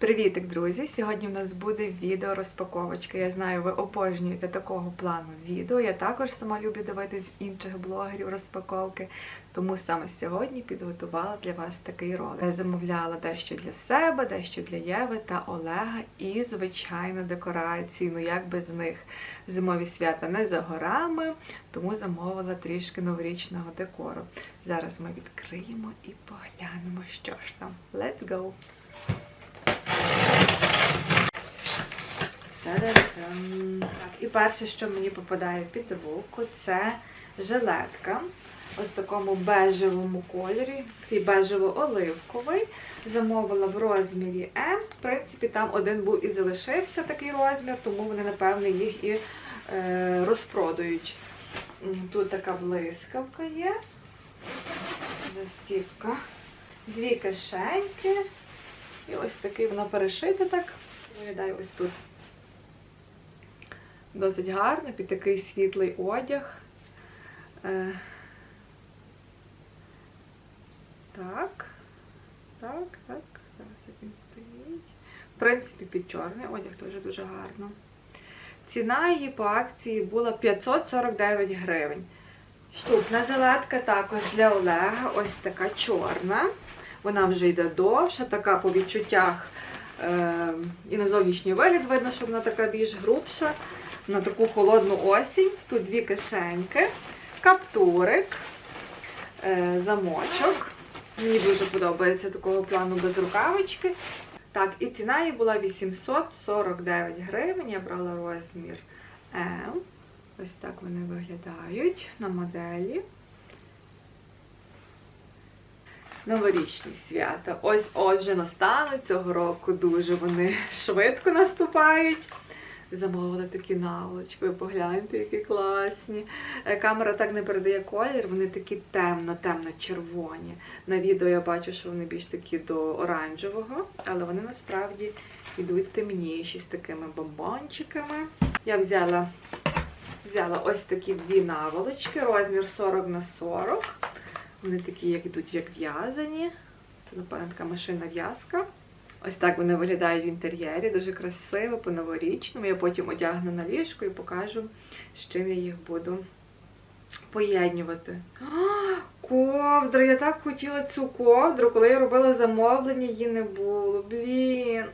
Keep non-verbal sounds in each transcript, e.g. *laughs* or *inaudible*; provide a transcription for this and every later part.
друзі! Сьогодні в нас буде відео розпаковочка. Я знаю, ви обожнюєте такого плану відео. Я також сама люблю дивитись інших блогерів розпаковки. Тому саме сьогодні підготувала для вас такий ролик. Я замовляла дещо для себе, дещо для Єви та Олега і, звичайно, декорації. Ну як без них зимові свята не за горами, тому замовила трішки новорічного декору. Зараз ми відкриємо і поглянемо, що ж там. Let's go! Так, і перше, що мені попадає під руку, це жилетка. Ось такому бежевому кольорі, такий бежево-оливковий. Замовила в розмірі М. В принципі, там один був і залишився такий розмір, тому вони, напевне, їх і е, розпродають. Тут така блискавка є. Застіпка. Дві кишеньки. І ось такий воно перешите так. Виглядає ось тут. Досить гарно, під такий світлий одяг. Е, Так, так, так, зараз як він стоїть. В принципі, під чорний одяг теж дуже гарно. Ціна її по акції була 549 гривень. Штукна жилетка також для Олега, ось така чорна. Вона вже йде довша, така по відчуттях і на зовнішній вигляд видно, що вона така більш грубша. На таку холодну осінь. Тут дві кишеньки, каптурик, е, замочок. Мені дуже подобається такого плану без рукавички. Так, і ціна її була 849 гривень. Я брала розмір М. Ось так вони виглядають на моделі. Новорічні свята. Ось ось вже настануть цього року. Дуже вони *laughs* швидко наступають. Замовила такі наволочки, ви погляньте, які класні. Е, Камера так не передає колір, вони такі темно-темно-червоні. На відео я бачу, що вони більш такі до оранжевого, але вони насправді йдуть темніші з такими бомбончиками. Я взяла, взяла ось такі дві наволочки, розмір 40 на 40. Вони такі, як йдуть, як в'язані. Це, напевно, така машина в'язка. Ось так вони виглядають в інтер'єрі, дуже красиво, по-новорічному. Я потім одягну на ліжко і покажу, з чим я їх буду поєднювати. А, ковдра! Я так хотіла цю ковдру, коли я робила замовлення, її не було. Блін.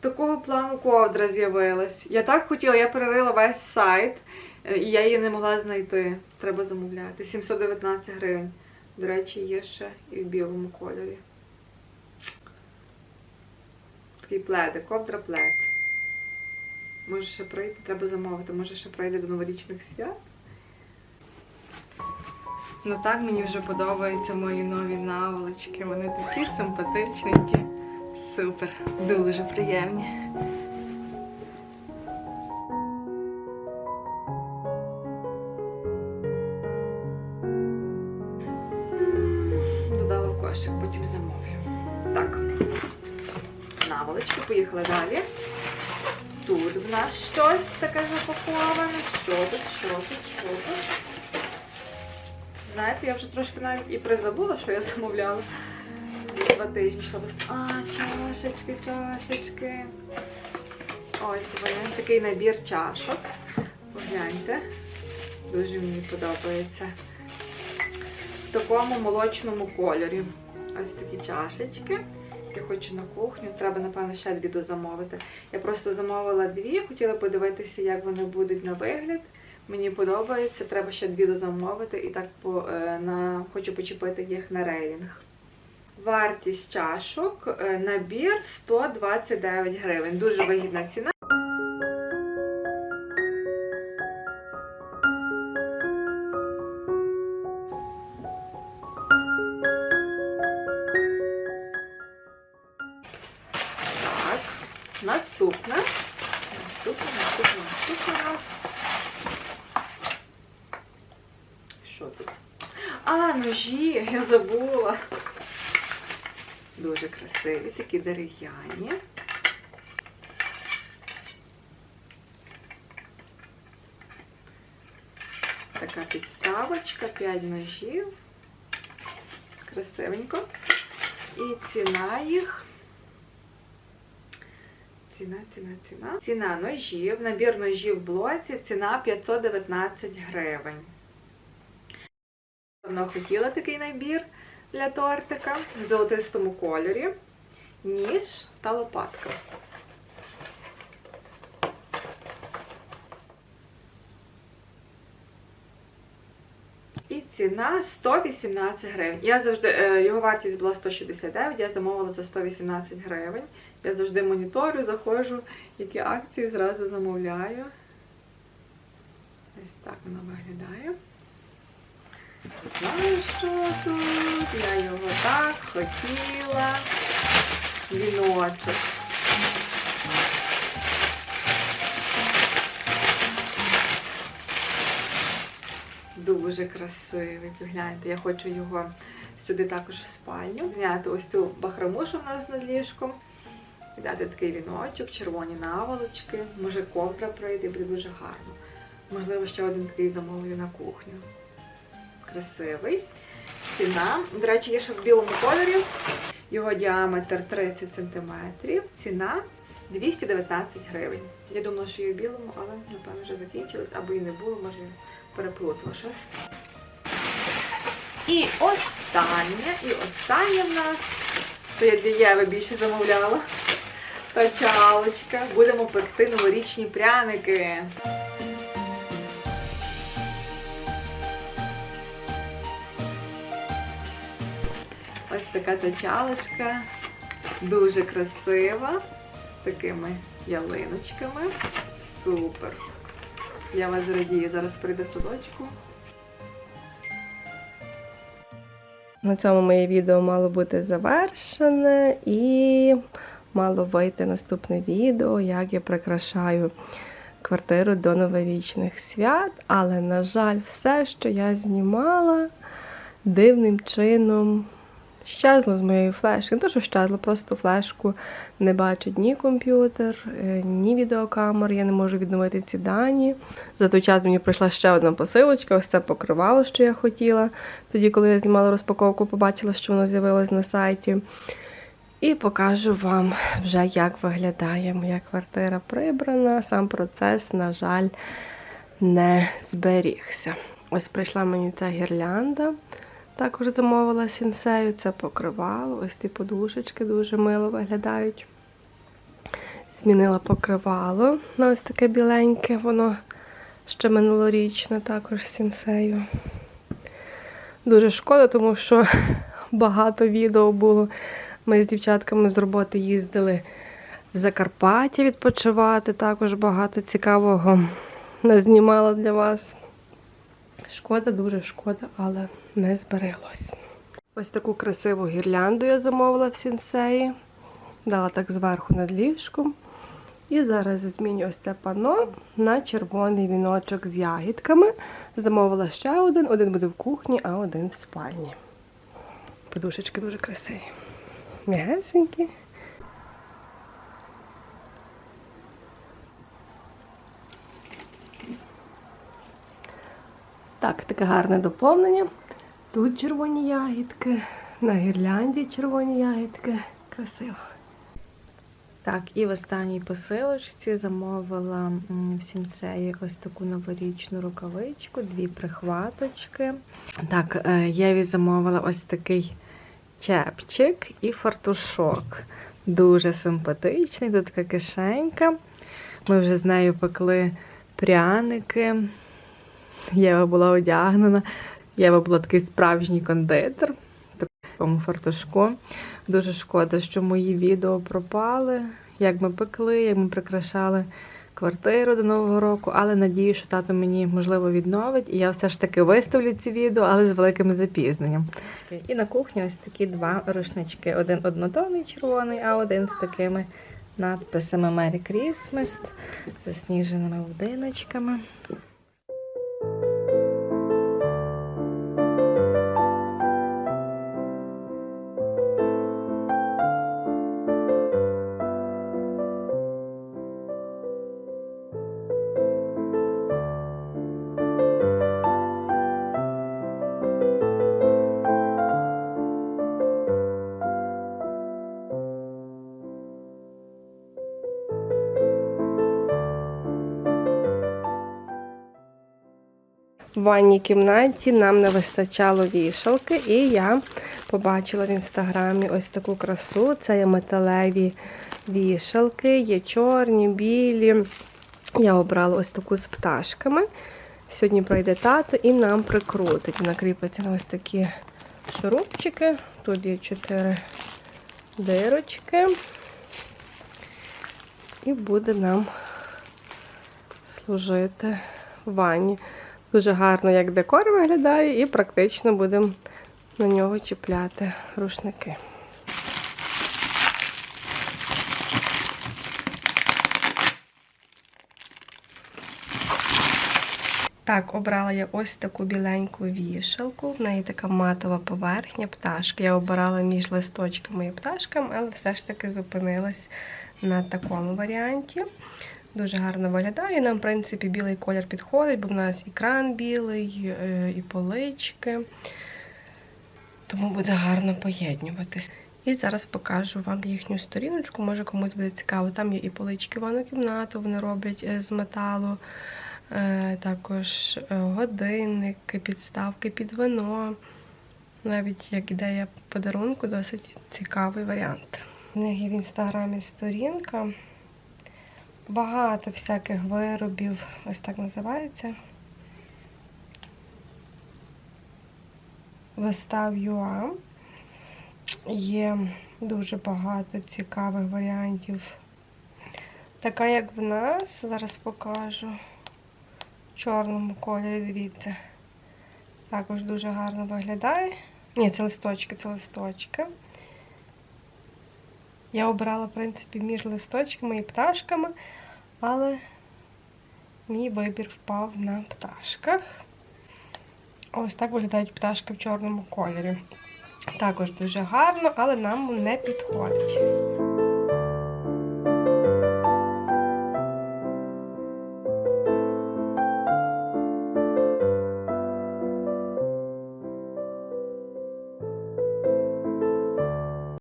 Такого плану ковдра з'явилась. Я так хотіла, я перерила весь сайт, і я її не могла знайти. Треба замовляти. 719 гривень. До речі, є ще і в білому кольорі. Такий пледик, ковдра плед. Може ще прийти, треба замовити, може ще прийде до новорічних свят. Ну так мені вже подобаються мої нові наволочки. Вони такі симпатичненькі. Супер, дуже приємні. Нас щось таке запаковане. Що тут, що тут, що тут? Знаєте, я вже трошки навіть і призабула, що я замовляла. Два тижні йшла. А, чашечки, чашечки. Ось вони, такий набір чашок. Погляньте. Дуже мені подобається. В такому молочному кольорі. Ось такі чашечки. Я хочу на кухню. Треба, напевно, ще дві дозамовити. Я просто замовила дві, хотіла подивитися, як вони будуть на вигляд. Мені подобається, треба ще дві дозамовити і так по, е, на, хочу почепити їх на рейлінг. Вартість чашок, е, набір 129 гривень. Дуже вигідна ціна. Я забула. Дуже красиві, такі дерев'яні. Така підставочка, 5 ножів. Красивенько. І ціна їх ціна, ціна, ціна. Ціна ножів, набір ножів в блоці, ціна 519 гривень. Давно хотіла такий набір для тортика в золотистому кольорі, ніж та лопатка. І ціна 118 гривень. Я завжди, е, його вартість була 169, я замовила за 118 гривень. Я завжди моніторю, заходжу, які акції зразу замовляю. Ось так воно виглядає. Знаю, що тут. Я його так хотіла. Віночок. Дуже красивий. Погляньте, я хочу його сюди також в спальню. Зняти ось цю бахрому, що в нас над ліжком. Дати такий віночок, червоні наволочки. Може ковдра пройде, буде дуже гарно. Можливо, ще один такий замовлю на кухню. Красивий. Ціна. До речі, є ще в білому кольорі. Його діаметр 30 см. Ціна 219 гривень. Я думала, що є в білому, але напевно вже закінчилось, або і не було, може переплутала щось. І останнє, і останнє в нас, то я для більше замовляла. Тачалочка. Будемо пекти новорічні пряники. Така тачалочка. Дуже красива. З такими ялиночками. Супер. Я вас радію. Зараз прийде садочку. На цьому моє відео мало бути завершене і мало вийти наступне відео, як я прикрашаю квартиру до новорічних свят. Але, на жаль, все, що я знімала, дивним чином щезло з моєї флешки. Не то, що щезло, просто флешку не бачить ні комп'ютер, е, ні відеокамер. Я не можу відновити ці дані. За той час мені прийшла ще одна посилочка, ось це покривало, що я хотіла. Тоді, коли я знімала розпаковку, побачила, що воно з'явилось на сайті. І покажу вам вже, як виглядає моя квартира прибрана. Сам процес, на жаль, не зберігся. Ось прийшла мені ця гірлянда. Також замовила сінсею, це покривало. Ось ті подушечки дуже мило виглядають. Змінила покривало на ось таке біленьке, воно ще минулорічне, також сінсею. Дуже шкода, тому що *laughs* багато відео було. Ми з дівчатками з роботи їздили в Закарпаття відпочивати. Також багато цікавого назнімала для вас. Шкода, дуже шкода, але не збереглось. Ось таку красиву гірлянду я замовила в сінсеї. Дала так зверху над ліжком. І зараз зміню ось це пано на червоний віночок з ягідками. Замовила ще один, один буде в кухні, а один в спальні. Подушечки дуже красиві. М'ягесенькі. Так, таке гарне доповнення. Тут червоні ягідки, на гірлянді червоні ягідки. Красиво. Так, і в останній посилочці замовила в сінсеї ось таку новорічну рукавичку, дві прихваточки. Так, е, Єві замовила ось такий чепчик і фартушок. Дуже симпатичний, тут така кишенька. Ми вже з нею пекли пряники. Єва була одягнена. Єва була такий справжній кондитер в такому фартушку. Дуже шкода, що мої відео пропали, як ми пекли, як ми прикрашали квартиру до Нового року, але надію, що тато мені можливо відновить, і я все ж таки виставлю ці відео, але з великим запізненням. І на кухні ось такі два рушнички: один однотонний червоний, а один з такими надписами Merry Christmas, засніженими будиночками. В ванній кімнаті нам не вистачало вішалки, і я побачила в інстаграмі ось таку красу. Це є металеві вішалки, є чорні, білі. Я обрала ось таку з пташками. Сьогодні пройде тато і нам прикрутить. Вона кріпиться на ось такі шурупчики. Тут є чотири дирочки. І буде нам служити в ванні. Дуже гарно, як декор виглядає, і практично будемо на нього чіпляти рушники. Так, обрала я ось таку біленьку вішалку. В неї така матова поверхня пташки. Я обирала між листочками і пташками, але все ж таки зупинилась на такому варіанті. Дуже гарно виглядає. Нам, в принципі, білий колір підходить, бо в нас і кран білий, е, і полички. Тому буде гарно поєднуватись. І зараз покажу вам їхню сторіночку, може комусь буде цікаво. Там є і полички ванну кімнату, вони роблять е, з металу. Е, Також годинники, підставки під вино. Навіть як ідея подарунку, досить цікавий варіант. У них є в інстаграмі сторінка. Багато всяких виробів, ось так називається. Вистав ЮА. Є дуже багато цікавих варіантів. Така, як в нас, зараз покажу. В чорному кольорі, дивіться. Також дуже гарно виглядає. Ні, це листочки, це листочки. Я обирала, в принципі, між листочками і пташками, але мій вибір впав на пташках. Ось так виглядають пташки в чорному кольорі. Також дуже гарно, але нам не підходить.